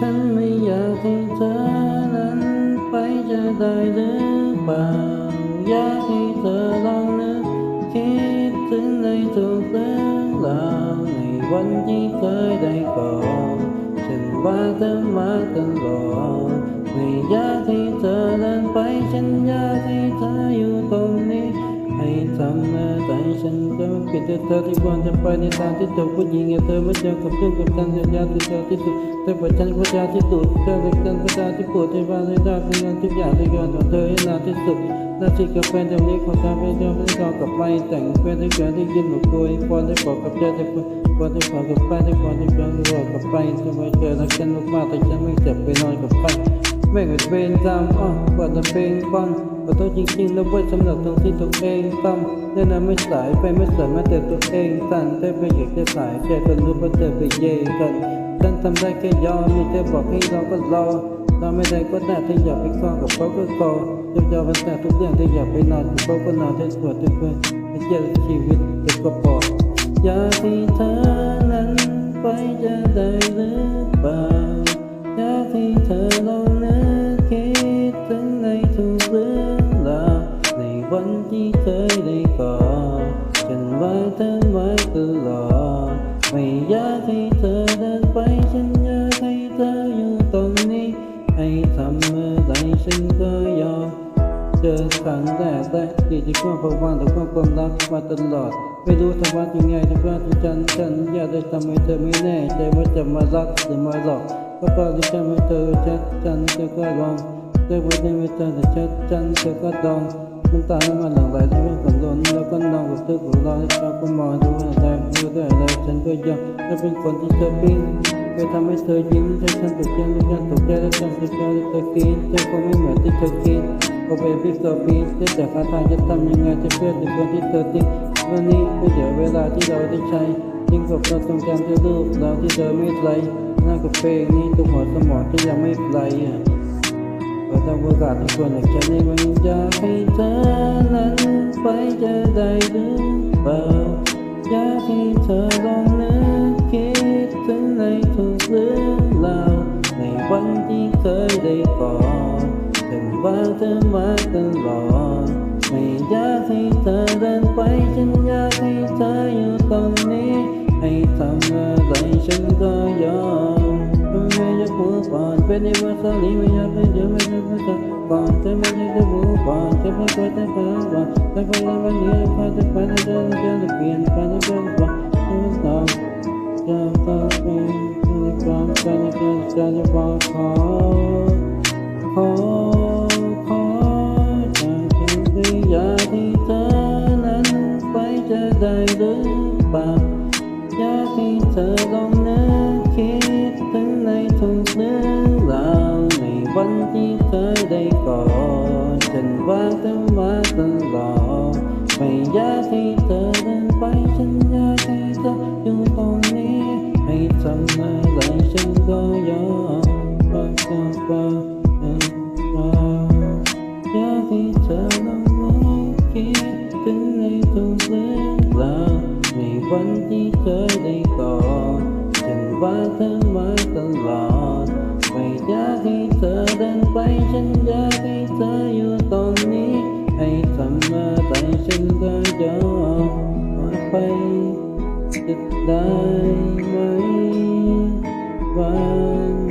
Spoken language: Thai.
ฉันไม่อยากให้เธอนั้นไปจะได้หรือเปล่า อยากให้เธอลองนึกคิดถึงในทุกเรื่องราวในวันที่เคยได้กอนฉันว่าเธอมาตลอดไม่อยากให้เธอเดินไป ฉันอยากให้เธออยู่ตรงนี้ ให้ทำอะไรฉันก็ปิดเธอที่ควรจะไปในทางที่ถูกผู้หญิงาเธอมาเจอกับเพื่อนกับฉันยายาที่เธอที่สุดเธอปวดฉันปวดยาที่สุดเธอเป็นฉันปวดยาที่ปวดที่บ้านในด้านที่งานทุกอย่างที่เกิดของเธอให้นานที่สุดนาที่กับแฟนเดี๋ยวนี้ขอทำให้เธอไม่ต้องกลับไปแต่งแฟนที่เกิดได้ยินหนูคุยพอได้บอกกับเธอได้คุยพอได้บอกกับแฟนได้พอได้บอกกับไปทำไมเธอรักฉันมากๆแต่ฉันไม่เจ็บไปนอนกับไป ไม่เกิดเป็นตามอ้อเปิดจะเป็นบ้านขอโทษจริงๆแล้วไว้สำหรับตรงที่ตัวเองทำแน่นอนไม่สายไปไม่สายม้แต่ตัวเองสั่นแทบไม่อยากจะสายแค่ก็รู้ว่าเธอไปเย่กันฉันทำได้แค่ยอมมีเธอบอกให้เราก็รอเราไม่ได้ก็ได้ถ้าอยากไปคล้องกับเขาก็คอยอมมันแต่ทุกเรื่องถ้าอยากไปนอนกับเขาก็นอนให้สวดทุกเพื่อนไม่เจอชีวิตเด็กก็พออยากให้เธอนั้นไปจะได้หรือเปล่า ไว้เธอไว้ตลอดไม่อยากให้เธอเดินไปฉันอยากให้เธออยู่ตรงนี้ให้ทำอะไรฉันก็ยอมเจอครั้งแรกแรกที่จะความประวัติแต่ความความรัก มาตลอดไม่รู้ทำว่ายังไงทำว่าที่ฉันฉันอยากได้ทำให้เธอไม่แน่ใจว่าจะมารักหรือมาหลอกก็เราะที่ฉันอนเธอก็ลองเธอไม่ได้ไม่เธอแต่ชัดฉันเธอก็ดองน้ำตาน้ำมันหลั่งไหลที่เป็นสันโดนแล้วก็นองกับเธอของเราก็มองดูอะไรดูได้อะไรฉันก็ยอมถ้าเป็นคนที่เธอปิ้งเคยทำให้เธอยิ้มให้ฉันตกใจและฉันตกใจและฉันตกใจและเธอคิดเธอคงไม่เหมือนที่เธอคิดก็เป็นพี่ก็พีจะจากหาทางจะทำยังไงจะเพื่อถึงคนที่เธอทิ้งวันนี้เป็นเดี๋ยวเวลาที่เราได้ใช้ยิ่งกับเราทรงจำที่รูปเราที่เธอไม่ไกลหน้ากับเพลงนี้ตัวหัวสมองที่ยังไม่ไกล กาสที่ควรอยากจะในวันอยากให้เธอนั้นไปจะได้หรือเปล่าอยากให้เธอลองนึกคิดถึงในทุกเรื่องราวในวันที่เคยได้กอดถึงว่าเธอมาตลอดไม่อยากให้เธอ ดก่อนเป็นในวันสลีไม่อยากเอยากให้เธอลองนึกคิดถึงในทุกเรื่องราวในวันที่เคยได้กอดฉันว่าเธอมาตลอดไม่อยากให้เธอเดินไปฉันอยากให้เธออยู่ตรงนี้ให้ทำอะไรฉันก็ยอมฟังฟังฟั ว่าเธอมาตลอด ไม่อยากให้เธอเดินไป ฉันอยากให้เธออยู่ตรงนี้ ให้ทำอะไรฉันก็ยอมมาไปจะได้ไหมวัน